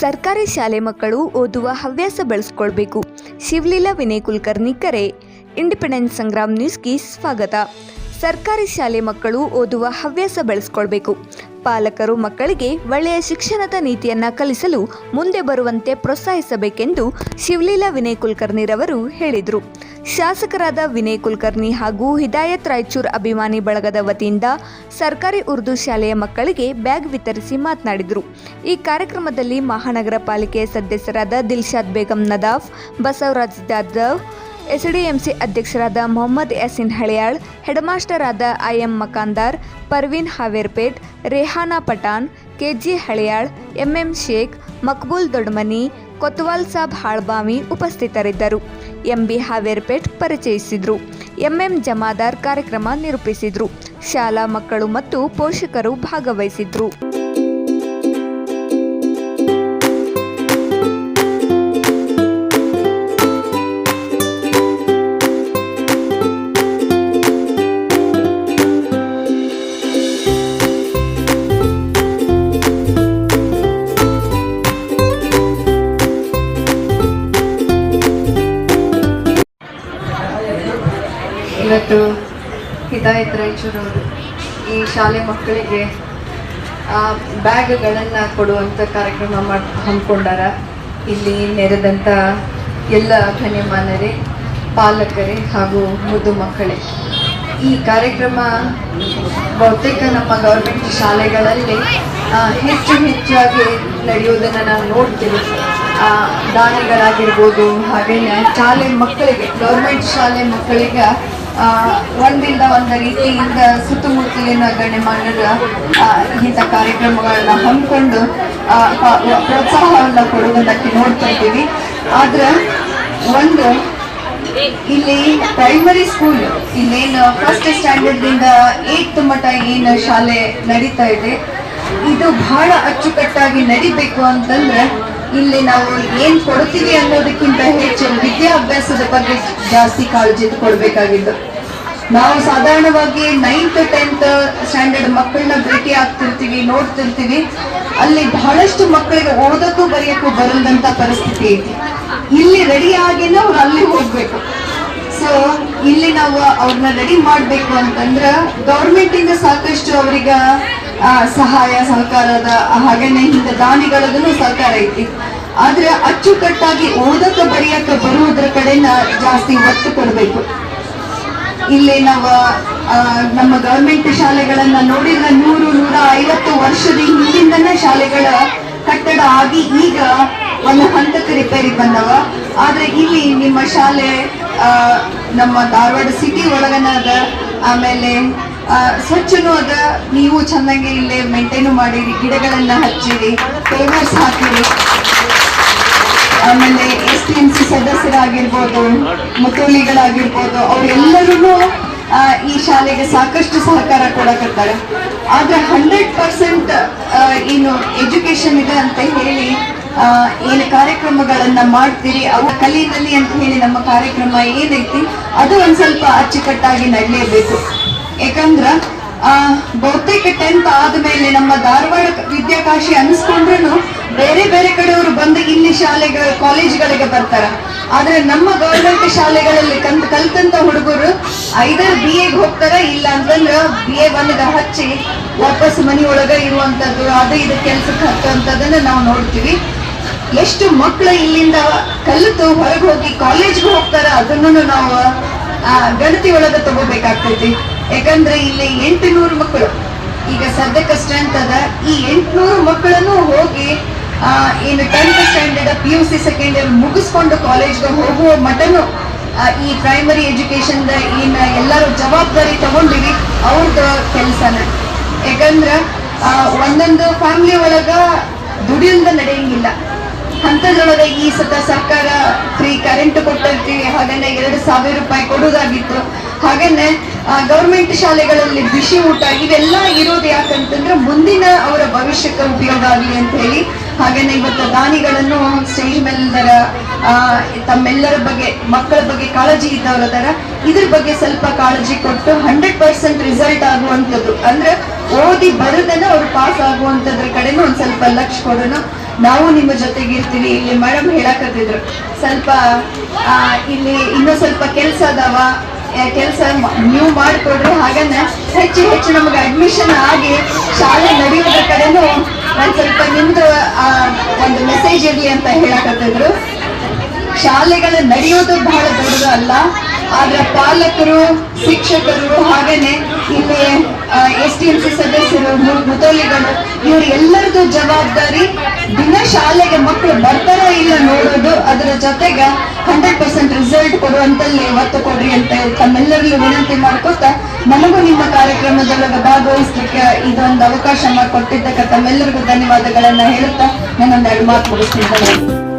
ಸರ್ಕಾರಿ ಶಾಲೆ ಮಕ್ಕಳು ಓದುವ ಹವ್ಯಾಸ ಬೆಳೆಸ್ಕೊಳ್ಬೇಕು. ಶಿವಲೀಲಾ ವಿನಯ್ ಕುಲಕರ್ಣಿ ಕರೆ. ಇಂಡಿಪೆಂಡೆನ್ಸ್ ಸಂಗ್ರಾಮ್ ನ್ಯೂಸ್ಗೆ ಸ್ವಾಗತ. ಸರ್ಕಾರಿ ಶಾಲೆ ಮಕ್ಕಳು ಓದುವ ಹವ್ಯಾಸ ಬೆಳೆಸ್ಕೊಳ್ಬೇಕು. ಪಾಲಕರು ಮಕ್ಕಳಿಗೆ ಒಳ್ಳೆಯ ಶಿಕ್ಷಣದ ನೀತಿಯನ್ನು ಕಲಿಸಲು ಮುಂದೆ ಬರುವಂತೆ ಪ್ರೋತ್ಸಾಹಿಸಬೇಕೆಂದು ಶಿವಲೀಲಾ ವಿನಯ್ ಕುಲಕರ್ಣಿರವರು ಹೇಳಿದರು. ಶಾಸಕರಾದ ವಿನಯ್ ಕುಲಕರ್ಣಿ ಹಾಗೂ ಹಿದಾಯತ್ ರಾಯಚೂರ್ ಅಭಿಮಾನಿ ಬಳಗದ ವತಿಯಿಂದ ಸರ್ಕಾರಿ ಉರ್ದು ಶಾಲೆಯ ಮಕ್ಕಳಿಗೆ ಬ್ಯಾಗ್ ವಿತರಿಸಿ ಮಾತನಾಡಿದರು. ಈ ಕಾರ್ಯಕ್ರಮದಲ್ಲಿ ಮಹಾನಗರ ಪಾಲಿಕೆಯ ಸದಸ್ಯರಾದ ದಿಲ್ಶಾದ್ ಬೇಗಂ ನದಾಫ್, ಬಸವರಾಜ್ ಜಾಧವ್ ಎಸ್ಡಿಎಂಸಿ ಅಧ್ಯಕ್ಷರಾದ ಮೊಹಮ್ಮದ್ ಯಾಸಿನ್ ಹಳಿಯಾಳ್ ಹೆಡ್ಮಾಸ್ಟರ್ ಆದ IM Makandar, Parveen Haverpet, Rehana Pathan, KG Haliyal, MM Sheikh, Maqbool Dodmani, Kotwal Sab ಹಾಳ್ಬಾಮಿ ಉಪಸ್ಥಿತರಿದ್ದರು. ಎಂಬಿ ಹಾವೇರ್ಪೇಟ್ ಪರಿಚಯಿಸಿದರು. ಎಂಎಂ ಜಮಾದಾರ್ ಕಾರ್ಯಕ್ರಮ ನಿರೂಪಿಸಿದರು. ಶಾಲಾ ಮಕ್ಕಳು ಮತ್ತು ಪೋಷಕರು ಭಾಗವಹಿಸಿದ್ರು. ಹಿದಾಯತ್ ರಾಯಚೂರವರು ಈ ಶಾಲೆ ಮಕ್ಕಳಿಗೆ ಬ್ಯಾಗ್ಗಳನ್ನು ಕೊಡುವಂಥ ಕಾರ್ಯಕ್ರಮ ಮಾಡಿ, ಹಮ್ಮಿಕೊಂಡಾರ. ಇಲ್ಲಿ ನೆರೆದಂಥ ಎಲ್ಲ ಧನ್ಯಮಾನರೇ, ಪಾಲಕರೇ ಹಾಗೂ ಮುದ್ದು ಮಕ್ಕಳೇ. ಈ ಕಾರ್ಯಕ್ರಮ ಬಹುತೇಕ ನಮ್ಮ ಗೌರ್ಮೆಂಟ್ ಶಾಲೆಗಳಲ್ಲಿ ಹೆಚ್ಚು ಹೆಚ್ಚಾಗಿ ನಡೆಯೋದನ್ನು ನಾವು ನೋಡ್ತೀವಿ. ದಾನಗಳಾಗಿರ್ಬೋದು, ಹಾಗೇನೆ ಶಾಲೆ ಮಕ್ಕಳಿಗೆ, ಗೌರ್ಮೆಂಟ್ ಶಾಲೆ ಮಕ್ಕಳಿಗೆ ಒಂದಿಂದ ಒಂದು ರೀತಿಯಿಂದ ಸುತ್ತಮುತ್ತಲಿನ ಗಣ್ಯಮಾನ್ಯರ ಇಂಥ ಕಾರ್ಯಕ್ರಮಗಳನ್ನ ಹಮ್ಮಿಕೊಂಡು ಪ್ರೋತ್ಸಾಹವನ್ನು ಕೊಡುವುದಕ್ಕೆ ನೋಡ್ತಾ ಇದ್ದೀವಿ. ಆದ್ರೆ ಒಂದು, ಇಲ್ಲಿ ಪ್ರೈಮರಿ ಸ್ಕೂಲ್ ಇಲ್ಲೇನು ಫಸ್ಟ್ ಸ್ಟ್ಯಾಂಡರ್ಡ್ ಇಂದ ಏತ್ ಮಟ್ಟ ಏನು ಶಾಲೆ ನಡೀತಾ ಇದೆ, ಇದು ಬಹಳ ಅಚ್ಚುಕಟ್ಟಾಗಿ ನಡಿಬೇಕು ಅಂತಂದ್ರೆ ಇಲ್ಲಿ ನಾವು ಏನ್ ಕೊಡ್ತೀವಿ ಅನ್ನೋದಕ್ಕಿಂತ ಹೆಚ್ಚು ವಿದ್ಯಾಭ್ಯಾಸದ ಬಗ್ಗೆ ಜಾಸ್ತಿ ಕಾಳಜಿ ಕೊಡ್ಬೇಕಾಗಿದ್ದು. ನಾವು ಸಾಧಾರಣವಾಗಿ ನೈನ್ತ್ ಟೆಂತ್ ಸ್ಟ್ಯಾಂಡರ್ಡ್ ಮಕ್ಕಳನ್ನ ಭೇಟಿ ಆಗ್ತಿರ್ತೀವಿ, ನೋಡ್ತಿರ್ತೀವಿ. ಅಲ್ಲಿ ಬಹಳಷ್ಟು ಮಕ್ಕಳಿಗೆ ಓದಕ್ಕೂ ಬರೆಯಕ್ಕೂ ಬರಲ್ದಂತ ಪರಿಸ್ಥಿತಿ ಐತಿ. ಇಲ್ಲಿ ರೆಡಿ ಆಗಿನ ಅವ್ರು ಅಲ್ಲಿ ಹೋಗ್ಬೇಕು. ಸೊ ಇಲ್ಲಿ ನಾವು ಅವ್ರನ್ನ ರೆಡಿ ಮಾಡ್ಬೇಕು ಅಂತಂದ್ರ ಗೌರ್ಮೆಂಟ್ ಇಂದ ಸಾಕಷ್ಟು ಅವ್ರಿಗೆ ಸಹಾಯ ಸಹಕಾರದ ಹಾಗೇನೆ ಹಿಂದೆ ದಾನಿಗಳದನ್ನು ಸಹಕಾರ ಐತಿ ಆದ್ರೆ ಅಚ್ಚುಕಟ್ಟಾಗಿ ಓದಕ ಬರೆಯಕ ಬರುವುದರ ಕಡೆನ ಜಾಸ್ತಿ ಒತ್ತು ಕೊಡಬೇಕು. ಇಲ್ಲಿ ನಾವು ನಮ್ಮ ಗವರ್ಮೆಂಟ್ ಶಾಲೆಗಳನ್ನ ನೋಡಿದ್ರೆ ನೂರು ನೂರ ಐವತ್ತು ವರ್ಷದ ಹಿಂದಿಂದನೇ ಶಾಲೆಗಳ ಕಟ್ಟಡ ಆಗಿ ಈಗ ಒಂದು ಹಂತಕ್ಕೆ ರಿಪೇರಿ ಬಂದವ. ಆದ್ರೆ ಇಲ್ಲಿ ನಿಮ್ಮ ಶಾಲೆ ನಮ್ಮ ಧಾರವಾಡ ಸಿಟಿ ಒಳಗನಾದ, ಆಮೇಲೆ ಸ್ವಚ್ಛನೂ ಅದ. ನೀವು ಚೆನ್ನಾಗಿ ಇಲ್ಲೇ ಮೇಂಟೈನ್ ಮಾಡಿರಿ. ಗಿಡಗಳನ್ನ ಹಚ್ಚಿರಿ. ಪೇವರ್ಸ್ ಹಾಕಿರಿ. ಆಮೇಲೆ ಎಸ್ ಟಿ ಎಂ ಸಿ ಸದಸ್ಯರಾಗಿರ್ಬೋದು ಮುತೋಲಿಗಳಾಗಿರ್ಬೋದು ಅವರೆಲ್ಲರೂ ಈ ಶಾಲೆಗೆ ಸಾಕಷ್ಟು ಸಹಕಾರ ಕೊಡಕತ್ತಾರೆ ಆದ್ರೆ ಹಂಡ್ರೆಡ್ ಪರ್ಸೆಂಟ್ ಏನು ಎಜುಕೇಶನ್ ಇದೆ ಅಂತ ಹೇಳಿ ಏನು ಕಾರ್ಯಕ್ರಮಗಳನ್ನ ಮಾಡ್ತೀರಿ, ಅವು ಕಲಿಯಲ್ಲಿ ಅಂತ ಹೇಳಿ ನಮ್ಮ ಕಾರ್ಯಕ್ರಮ ಏನೈತಿ, ಅದು ಒಂದ್ ಸ್ವಲ್ಪ ಅಚ್ಚುಕಟ್ಟಾಗಿ ನಡಲೇಬೇಕು ಯಾಕಂದ್ರ ಬಹುತೇಕ ಟೆಂತ್ ಆದ್ಮೇಲೆ ನಮ್ಮ ಧಾರವಾಡ ವಿದ್ಯಾಕಾಶಿ ಅನ್ಸ್ಕೊಂಡ್ರು ಬೇರೆ ಬೇರೆ ಕಡೆಯವರು ಬಂದು ಇಲ್ಲಿ ಶಾಲೆಗಳ, ಕಾಲೇಜ್ಗಳಿಗೆ ಬರ್ತಾರ. ಆದ್ರೆ ನಮ್ಮ ಗೌರ್ಮೆಂಟ್ ಶಾಲೆಗಳಲ್ಲಿ ಕಂತ, ಕಲ್ತಂತ ಹುಡುಗರು ಐದರ್ ಬಿ ಎಗ್ ಹೋಗ್ತಾರ ಇಲ್ಲ ಅಂತಂದ್ರ ಬಿ ಎ ಬಂದ ಹಚ್ಚಿ ವಾಪಸ್ ಮನೆಯೊಳಗ ಇರುವಂತದ್ದು, ಅದು ಇದು ಕೆಲ್ಸಕ್ಕೆ ಹತ್ತುವಂತದನ್ನ ನಾವು ನೋಡ್ತೀವಿ. ಎಷ್ಟು ಮಕ್ಕಳು ಇಲ್ಲಿಂದ ಕಲಿತು ಹೊರಗೆ ಹೋಗಿ ಕಾಲೇಜ್ಗೆ ಹೋಗ್ತಾರ ಅದನ್ನು ನಾವು ಗಣತಿ ಒಳಗ ತಗೋಬೇಕಾಗ್ತೈತಿ. ಯಾಕಂದ್ರೆ ಇಲ್ಲಿ ಎಂಟುನೂರು ಮಕ್ಕಳು. ಈಗ ಸದ್ಯಕ್ಕೆ ಸ್ಟ್ರೆಂತ್ ಅದ ಈ ಎಂಟುನೂರು ಮಕ್ಕಳನ್ನು ಹೋಗಿ ಏನು tenth standard P U C second year ಮುಗಿಸ್ಕೊಂಡು ಕಾಲೇಜ್ಗೆ ಹೋಗುವ ಮಟನು ಈ ಪ್ರೈಮರಿ ಎಜುಕೇಶನ್ ಏನ ಎಲ್ಲರೂ ಜವಾಬ್ದಾರಿ ತಗೊಂಡಿವಿ ಅವ್ರದ್ದು ಕೆಲಸನ. ಯಾಕಂದ್ರ ಒಂದೊಂದು ಫ್ಯಾಮಿಲಿ ಒಳಗ ದುಡಿಯಿಂದ ನಡೆಯಂಗಿಲ್ಲ. ಹಂತದೊಳಗೆ ಈ ಸತ ಸರ್ಕಾರ ಫ್ರೀ ಕರೆಂಟ್ ಕೊಟ್ಟಿರ್ತೀವಿ ಹಾಗೆ ಎರಡು ಸಾವಿರ ರೂಪಾಯಿ ಕೊಡೋದಾಗಿತ್ತು ಹಾಗೆ ಗೌರ್ಮೆಂಟ್ ಶಾಲೆಗಳಲ್ಲಿ ಬಿಸಿ ಊಟ ಇವೆಲ್ಲ ಇರೋದು ಯಾಕಂತಂದ್ರೆ ಮುಂದಿನ ಅವರ ಭವಿಷ್ಯಕ್ಕೆ ಉಪಯೋಗ ಆಗಲಿ ಅಂತ ಹೇಳಿ. ಹಾಗೇನೆ ಇವತ್ತು ದಾನಿಗಳನ್ನು ಸ್ಟೇಜ್ ಆ, ತಮ್ಮೆಲ್ಲರ ಬಗ್ಗೆ ಮಕ್ಕಳ ಬಗ್ಗೆ ಕಾಳಜಿ ಇದ್ದವ್ರ ಅದರ ಇದ್ರ ಬಗ್ಗೆ ಸ್ವಲ್ಪ ಕಾಳಜಿ ಕೊಟ್ಟು ಹಂಡ್ರೆಡ್ ಪರ್ಸೆಂಟ್ ರಿಸಲ್ಟ್ ಆಗುವಂಥದ್ದು. ಅಂದ್ರೆ ಓದಿ ಬರದನ್ನ ಅವ್ರು ಪಾಸ್ ಆಗುವಂಥದ್ರ ಕಡೆನೂ ಒಂದ್ ಸ್ವಲ್ಪ ಲಕ್ಷ ಕೊಡೋಣ. ನಾವು ನಿಮ್ಮ ಜೊತೆಗೆ ಇರ್ತೀವಿ. ಇಲ್ಲಿ ಮೇಡಮ್ ಹೇಳಕತ್ತಿದ್ರು, ಸ್ವಲ್ಪ ಇಲ್ಲಿ ಇನ್ನೂ ಸ್ವಲ್ಪ ಕೆಲಸ ಅದಾವ. ಕೆಲಸ ನೀವು ಮಾಡಿಕೊಡ್ರಿ. ಹಾಗನ್ನ ಹೆಚ್ಚು ಹೆಚ್ಚು ನಮಗೆ ಅಡ್ಮಿಷನ್ ಆಗಿ ಶಾಲೆ ನಡೆಯೋದ್ರ ಕಡೆನೂ ನಾನು ಸ್ವಲ್ಪ ನಿಮ್ದು ಒಂದು ಮೆಸೇಜ್ ಇರಲಿ ಅಂತ ಹೇಳಕತ್ತಿದ್ರು. ಶಾಲೆಗಳು ನಡೆಯೋದು ಬಹಳ ದೊಡ್ಡದು ಅಲ್ಲ. ಆದ್ರೆ ಪಾಲಕರು, ಶಿಕ್ಷಕರು ಹಾಗೇನೆ ಇಲ್ಲಿ ಎಸ್ ಎಂ ಸಿ ಸದಸ್ಯರು ಮುತೋಲಿಗಳು, ಇವ್ರ ಎಲ್ಲರದು ಜವಾಬ್ದಾರಿ ದಿನ ಶಾಲೆಗೆ ಮಕ್ಕಳು ಬರ್ತಾರ ಇಲ್ಲ ನೋಡೋದು, ಅದರ ಜೊತೆಗೆ ಹಂಡ್ರೆಡ್ ಪರ್ಸೆಂಟ್ ರಿಸಲ್ಟ್ ಕೊಡುವಂತಲ್ಲಿ ಒತ್ತು ಕೊಡ್ರಿ ಅಂತ ತಮ್ಮೆಲ್ಲರಿಗೂ ವಿನಂತಿ ಮಾಡ್ಕೊತ ನನಗೂ ನಿಮ್ಮ ಕಾರ್ಯಕ್ರಮದೊಳಗೆ ಭಾಗವಹಿಸ್ಲಿಕ್ಕೆ ಇದೊಂದು ಅವಕಾಶ ಮಾಡಿಕೊಟ್ಟಿದ್ದಕ್ಕೆ ತಮ್ಮೆಲ್ಲರಿಗೂ ಧನ್ಯವಾದಗಳನ್ನ ಹೇಳುತ್ತಾ ನಾನೊಂದೆರಡು ಮಾತು ಮುಗಿಸ್ತೀನಿ.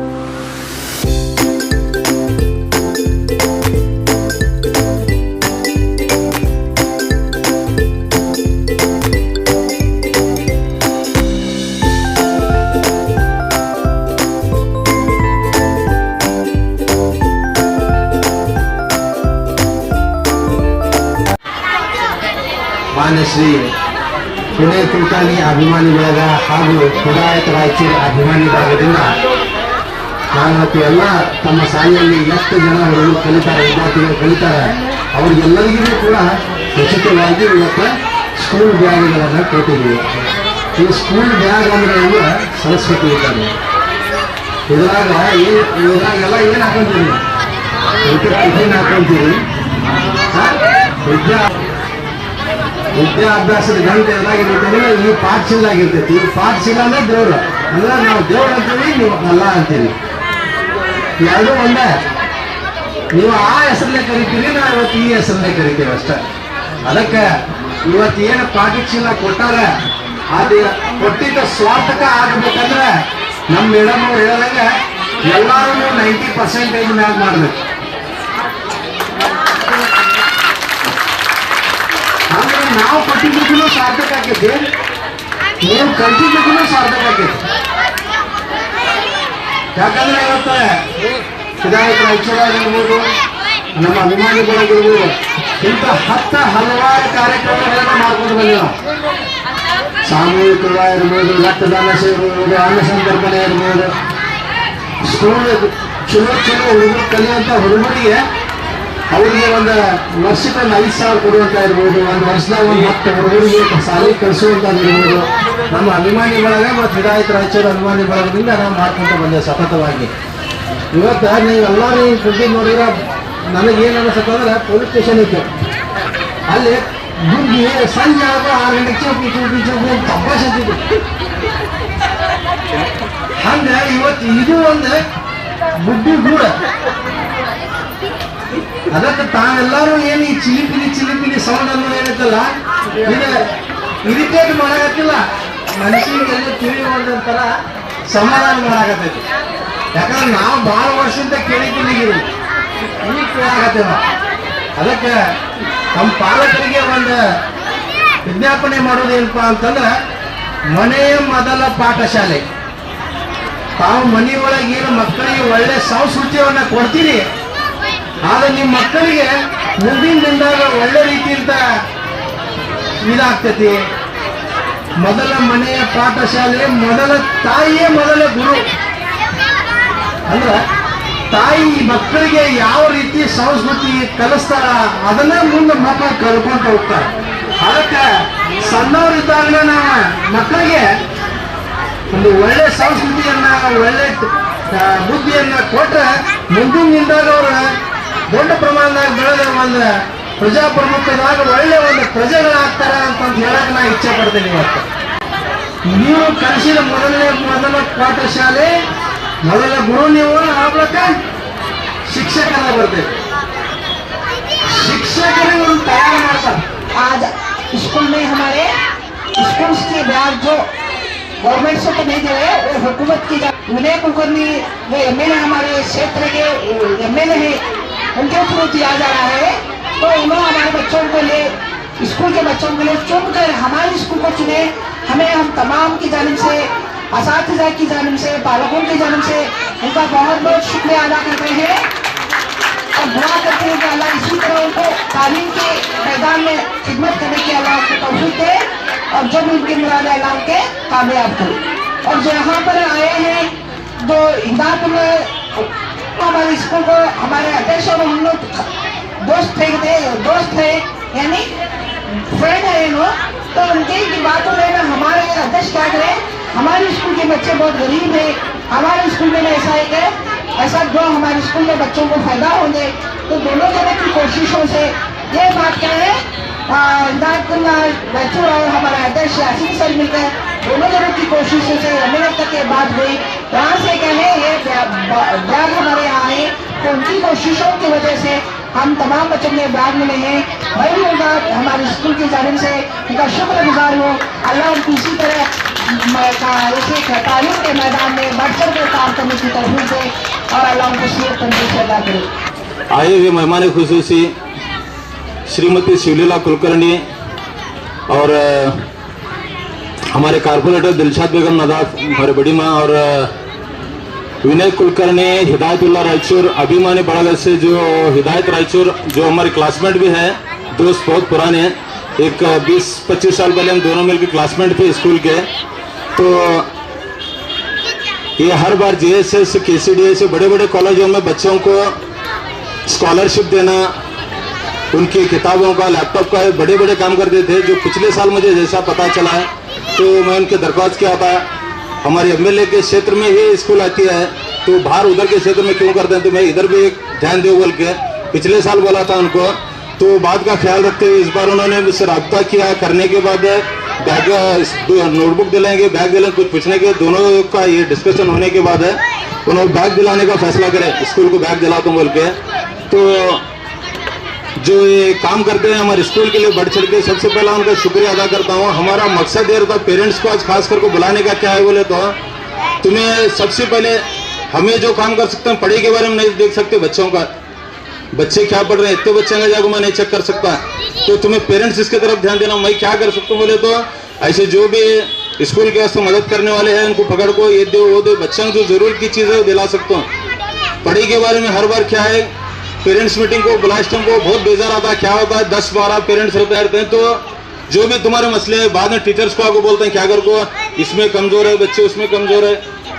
ಶ್ರೀ ವಿನಯ್ ಕುಲ್ಕಾನಿ ಅಭಿಮಾನಿ ಬಳಗ ಹಾಗೂ ಹಿದಾಯತ್ ರಾಯಚೂರು ಅಭಿಮಾನಿ ಬಳಗದಿಂದ ನಾನು ಎಲ್ಲ ತಮ್ಮ ಶಾಲೆಯಲ್ಲಿ ಎಷ್ಟು ಜನ ಹುಡುಗರು ಕಲಿತಾರೆ, ವಿದ್ಯಾರ್ಥಿಗಳು ಕಲಿತಾರೆ, ಅವ್ರಿಗೆಲ್ಲರಿಗೂ ಕೂಡ ಉಚಿತವಾಗಿ ಇವತ್ತು ಸ್ಕೂಲ್ ಬ್ಯಾಗ್ಗಳನ್ನು ಕೊಟ್ಟಿದ್ದೀವಿ. ಈ ಸ್ಕೂಲ್ ಬ್ಯಾಗ್ ಅಂದ್ರೆ ಎಲ್ಲ ಸರಸ್ವತಿ ಇದ್ದಾರೆ ಇದ್ರಾಗ ಏನು ಇದ್ರಾಗೆಲ್ಲ ಏನು ಹಾಕೊಂತೀರಿ? ಟಿಫಿನ್ ಹಾಕೊಂತೀರಿ? ವಿದ್ಯಾ ವಿದ್ಯಾಭ್ಯಾಸದ ಗಂಟೆ ಎಲ್ಲಾಗಿರ್ತೀವಿ ಈ ಪಾಠಶೀಲ ಆಗಿರ್ತೈತಿ. ಈ ಪಾಠಶೀಲ ಅಂದ್ರೆ ದೇವ್ರು. ಅಂದ್ರೆ ನಾವು ದೇವ್ರು ಅಂತೀವಿ, ನೀವು ಅಲ್ಲ ಅಂತೀವಿ ಎರಡೂ ಒಂದೇ. ನೀವು ಆ ಹೆಸರಲ್ಲೇ ಕರಿತೀರಿ, ನಾವು ಇವತ್ತು ಈ ಹೆಸರಲ್ಲೇ ಕರಿತೀವಿ ಅಷ್ಟೇ. ಅದಕ್ಕೆ ಇವತ್ತು ಏನು ಪಾಠಶೀಲ ಕೊಟ್ಟಾರ, ಅದು ಕೊಟ್ಟಿದ್ದ ಸ್ವಾರ್ಥಕ ಆಗಬೇಕಂದ್ರೆ ನಮ್ಮ ಮೇಡಮ್ ಅವ್ರು ಹೇಳಿದಂಗೆ ಎಲ್ಲರೂ ನೈಂಟಿ ಪರ್ಸೆಂಟೇಜ್ ಮ್ಯಾಗ ಮಾಡ್ಬೇಕು ಅಂದ್ರೆ ನಾವು ಕೊಟ್ಟಿದ್ದಕ್ಕೂ ಸಾರ್ಥಕ ಆಕೈತಿ ನೀವು ಕಲ್ತಿದ್ದಕ್ಕೂ ಸಾರ್ಥಕ ಆಕೈತಿ ಯಾಕಂದ್ರೆ ಇವತ್ತು ವಿಧಾಯಕ ರಾಯಚೂರಾಗಿರ್ಬೋದು ನಮ್ಮ ಅಭಿಮಾನಿಗಳಾಗಿರ್ಬೋದು ಇಂಥ ಹತ್ತ ಹಲವಾರು ಕಾರ್ಯಕ್ರಮಗಳನ್ನು ಮಾಡ್ಕೊಂಡು ಬಂದಿಲ್ಲ ಸಾಮೂಹಿಕ ಇರ್ಬೋದು ರಕ್ತದಾನ ಸೇವೆ ಇರ್ಬೋದು ಅನ್ನ ಸಂದರ್ಭನೆ ಇರ್ಬೋದು ಸ್ಕೂಲ್ ಚಲೋ ಚಲೋ ಹುಡುಗರು ಕಲಿಯುವಂಥ ಹುಡುಗರಿಗೆ ಅವರಿಗೆ ಒಂದು ವರ್ಷಕ್ಕೆ ಒಂದು ಐದು ಸಾವಿರ ಕೊಡುವಂತ ಇರ್ಬೋದು, ಒಂದು ವರ್ಷದಾಗ ಒಂದು ಹತ್ತು ಹುಡುಗರಿಗೆ ಸಾಲಿ ಕಳಿಸುವಂತ ಇರ್ಬೋದು. ನಮ್ಮ ಅಭಿಮಾನಿ ಬಳಗ ಮತ್ತು ವಿಧಾಯಕ ರಾಯಚೂರು ಅಭಿಮಾನಿ ಬಳಗದಿಂದ ನಾವು ಮಾಡ್ಕೊಂತ ಬಂದೆ ಸತತವಾಗಿ. ಇವತ್ತು ನೀವೆಲ್ಲರೂ ಈ ಸುದ್ದಿ ನೋಡಿದ್ರೆ ನನಗೇನು ಅನಿಸುತ್ತೆ ಅಂದ್ರೆ ಪೊಲೀಸ್ ಸ್ಟೇಷನ್ ಇತ್ತು. ಅಲ್ಲಿ ದುಡ್ಡು ಸಂಜೆ ಆಗ ಆರು ಗಂಟೆಗೆ ಚೌಕಿ ಚೌಕಿ ಚೌಕಿ ಅಂತ ಹಂಗ ಇವತ್ತು ಇದು ಒಂದು ಬುದ್ಧಿ ಗೂಡ ಅದಕ್ಕೆ ತಾವೆಲ್ಲರೂ ಏನು ಈ ಚಿಲಿಪಿಲಿ ಚಿಲಿಪಿಲಿ ಸೌಂಡ್ ಅನ್ನೋದು ಏನೈತಲ್ಲ ಇದು. ಇರಿಟೇಟ್ ಮಾಡಕತ್ತಿಲ್ಲ. ಮನುಷ್ಯನಿಗೆಲ್ಲ ತಿಳಿ ಒಂದಂತರ ಸಮಾಧಾನ ಮಾಡಕತ್ತೈತಿ. ಯಾಕಂದ್ರೆ ನಾವು ಭಾಳ ವರ್ಷದಿಂದ ಕೇಳಿದ್ದೀವಿ ಈಗ ಕೇಳಾಕತ್ತೇವ ಅದಕ್ಕೆ ನಮ್ಮ ಪಾಲಕರಿಗೆ ಒಂದು ವಿಜ್ಞಾಪನೆ ಮಾಡೋದೇನಪ್ಪ ಅಂತಂದ್ರೆ, ಮನೆಯ ಮೊದಲ ಪಾಠಶಾಲೆ. ತಾವು ಮನೆಯೊಳಗೆ ಏನು ಮಕ್ಕಳಿಗೆ ಒಳ್ಳೆ ಸಂಸ್ಕೃತಿಯನ್ನ ಕೊಡ್ತೀರಿ ಆದ್ರೆ ನಿಮ್ಮ ಮಕ್ಕಳಿಗೆ ಮುಂದಿನ ದಿನದಾಗ ಒಳ್ಳೆ ರೀತಿಯಿಂದ ಇದಾಗ್ತತಿ. ಮೊದಲ ಮನೆಯ ಪಾಠಶಾಲೆ ಮೊದಲ ತಾಯಿಯೇ ಮೊದಲ ಗುರು. ಅಂದ್ರ ತಾಯಿ ಮಕ್ಕಳಿಗೆ ಯಾವ ರೀತಿ ಸಂಸ್ಕೃತಿ ಕಲಿಸ್ತಾರ ಅದನ್ನ ಮುಂದೆ ಮಕ್ಕಳು ಕಲ್ಕೊಂತ ಹೋಗ್ತಾರೆ. ಅದಕ್ಕೆ ಸಣ್ಣವರಿದ್ದಾಗ ನಾವು ಮಕ್ಕಳಿಗೆ ಒಂದು ಒಳ್ಳೆ ಸಂಸ್ಕೃತಿಯನ್ನ, ಒಳ್ಳೆ ಬುದ್ಧಿಯನ್ನ ಕೊಟ್ರೆ ಮುಂದಿನ ದಿನದಾಗ ಅವರು ದೊಡ್ಡ ಪ್ರಮಾಣದಾಗ ಬೆಳೆದ ಒಂದು ಪ್ರಜಾಪ್ರಭುತ್ವದಾಗ ಒಳ್ಳೆ ಒಂದು ಪ್ರಜೆಗಳಾಗ್ತಾರ ಅಂತ ಹೇಳಕ್ ನಾ ಇಚ್ಛೆ ಪಡ್ತೇನೆ ಇವತ್ತು ನೀವು ಕಲಿಸಿದ ಮೊದಲನೇ ಮೊದಲ ಪಾಠಶಾಲೆ ಮೊದಲ ಗುರು ನೀವು ಆಗ್ಬೇಕ ಶಿಕ್ಷಕರ ಬರ್ತೇವೆ ಶಿಕ್ಷಕರಿಗೆ ಒಂದು ತಯಾರು ಮಾಡ್ತಾರೆ आज स्कूल में हमारे स्कूल के ब्याज जो गवर्नमेंट से तो नहीं दे रहे वो हुकूमत की जा- विनय कुलकर्णी वो एमएलए हमारे क्षेत्र के एमएलए है उनके थ्रू दिया जा रहा है। तो उन्होंने हमारे बच्चों को लिए, स्कूल के बच्चों के लिए चुनकर हमारे स्कूल को चुने। हमें हम तमाम की जानब से इस की जानब से, बालकों की जानब से उनका बहुत बहुत शुक्रिया अदा करते हैं। और दुआ करते हैं कि अल्लाह इसी तरह उनको तालीम के मैदान में खिदमत करने की अल्लाह उनको तौफीक दे और जब उनकी मुराद अल्लाह के कामयाब करे। और जो यहाँ पर आए हैं जो हिदायत में हमारे स्कूल को, हमारे अध्यक्ष और हम लोग दोस्त थे दोस्त थे, यानी फ्रेंड है लोग। तो उनके की बातों में हमारे अध्यक्ष क्या करें, हमारे स्कूल के बच्चे बहुत गरीब है हमारे स्कूल में ऐसा एक है, ऐसा जो हमारे स्कूल में बच्चों को फ़ायदा हो होंगे। तो दोनों जने की कोशिशों से ये बात क्या है बच्चों और हमारा अध्यक्ष यासीन सर मिलकर दोनों जनों की कोशिशों से अमीरत तक ये बात हुई। वहाँ से क्या है ये तो उनकी कोशिशों की वजह से हम तमाम बच्चों के बैग मिले हैं। मैं भी उनका हमारे स्कूल की जानब से उनका शुक्र गुजार हूँ। अल्लाह उनको इसी तरह का तालीम के मैदान में बढ़ कर काम करने की तरफ़ दे और अल्लाह उनको सेहत तंदुरुस्त अदा करे। आए हुए मेहमान खसूसी श्रीमती शिवलीला कुलकर्णी और हमारे कारपोरेटर दिलशाद बेगम नदाफ, हमारे बड़ी माँ और विनय कुलकर्णी हिदायतुल्ला रायचूर, अभिमानी बड़ागढ़ से जो हिदायत रायचूर, जो हमारे क्लासमेट भी है, दोस्त बहुत पुराने हैं, एक बीस, पच्चीस साल पहले हम दोनों मिलकर क्लासमेट थे स्कूल के तो ये हर बार जे एस एस के सी डी एस बड़े बड़े कॉलेजों में बच्चों को स्कॉलरशिप देना, उनकी किताबों का लैपटॉप का बड़े बड़े काम करते थे, जो पिछले साल मुझे जैसा पता चला है तो मैं उनके दरख्वास्त किया था हमारे एमएलए के क्षेत्र में ही स्कूल आती है तो बाहर उधर के क्षेत्र में क्यों करते हैं? तो मैं इधर भी एक ध्यान दो बोल के पिछले साल बोला था उनको तो बात का ख्याल रखते हुए इस बार उन्होंने मुझसे रब्ता किया। करने के बाद बैग नोटबुक दिलाएँगे, बैग दिलाएँगे कुछ पूछने के, दोनों का ये डिस्कशन होने के बाद है उन्होंने बैग दिलाने का फैसला करें, स्कूल को बैग दिला तुम बोल के। तो जो ये काम करते हैं हमारे स्कूल के लिए बढ़ चढ़ के, सबसे पहला उनका शुक्रिया अदा करता हूँ। हमारा मकसद ये रहता पेरेंट्स को आज खास करके बुलाने का क्या है बोले तो तुम्हें सबसे पहले हमें जो काम कर सकते हैं, पढ़ाई के बारे में नहीं देख सकते बच्चों का। बच्चे क्या पढ़ रहे हैं, इतने बच्चे जाकर मैं नहीं चेक कर सकता। तो तुम्हें पेरेंट्स इसके तरफ़ ध्यान देना, मैं क्या कर सकता हूँ बोले तो ऐसे जो भी स्कूल के वास्ते मदद करने वाले हैं, उनको पकड़ को ये दो, वो दो बच्चों को जो ज़रूरत की चीज़ है दिला सकता हूँ। पढ़ाई के बारे में हर बार क्या है पेरेंट्स मीटिंग को ब्लास्ट को बहुत बेजार आता है। क्या होता है? दस बारह पेरेंट्स रहते हैं तो जो भी तुम्हारे मसले हैं, बाद में टीचर्स को आगे बोलते हैं, क्या कर को इसमें कमज़ोर है, बच्चे उसमें कमज़ोर है।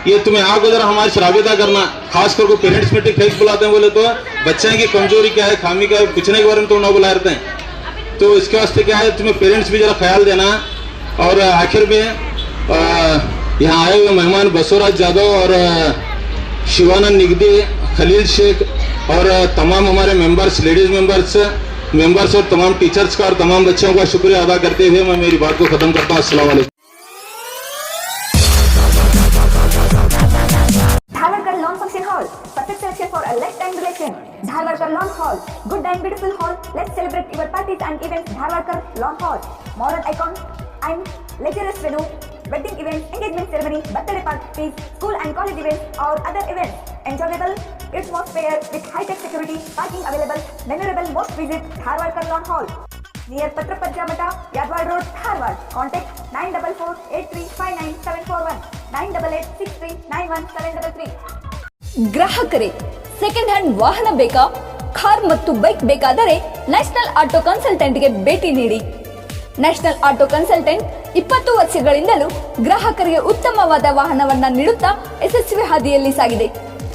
ये तुम्हें आगे जरा हमारे से राबिता करना खास करके पेरेंट्स मीटिंग फेस बुलाते हैं बोले तो बच्चे की कमज़ोरी क्या है? खामी क्या है? पूछने के बारे में तो ना बुला रहते हैं। तो इसके वास्ते क्या है? तुम्हें पेरेंट्स भी जरा ख्याल देना और आखिर में यहाँ आए हुए मेहमान बसोराज यादव और शिवानंद निगदी, खलील शेख और तमाम हमारे मेंबर्स लेडीज़ मेंबर्स मेंबर्स और तमाम टीचर्स का और तमाम बच्चों का शुक्रिया अदा करते हुए मैं मेरी बात को खत्म करता हूँ वालेकुम Dharwarkar Lawn Hall, good and beautiful hall. Let's celebrate your parties and events. Dharwarkar Lawn Hall, modern icon and luxurious venue. Wedding events, engagement ceremony, birthday parties, school and college events or other events. Enjoyable atmosphere with high-tech security, parking available, memorable most visit Harvard Carlon Hall. Near Patrapajja Mata, nine Road, eight Contact 944-8359-741, 988-6391-733. ಗ್ರಾಹಕರೇ second hand ವಾಹನ ಬೇಕಾ car ಮತ್ತು bike ಬೇಕಾದರೆ national auto ಕನ್ಸಲ್ಟೆಂಟ್ಗೆ ಭೇಟಿ ನೀಡಿ national auto consultant ಇಪ್ಪತ್ತು ವರ್ಷಗಳಿಂದಲೂ ಗ್ರಾಹಕರಿಗೆ ಉತ್ತಮವಾದ ವಾಹನವನ್ನ ನೀಡುತ್ತಾ ಯಶಸ್ವಿ ಹಾದಿಯಲ್ಲಿ ಸಾಗಿದೆ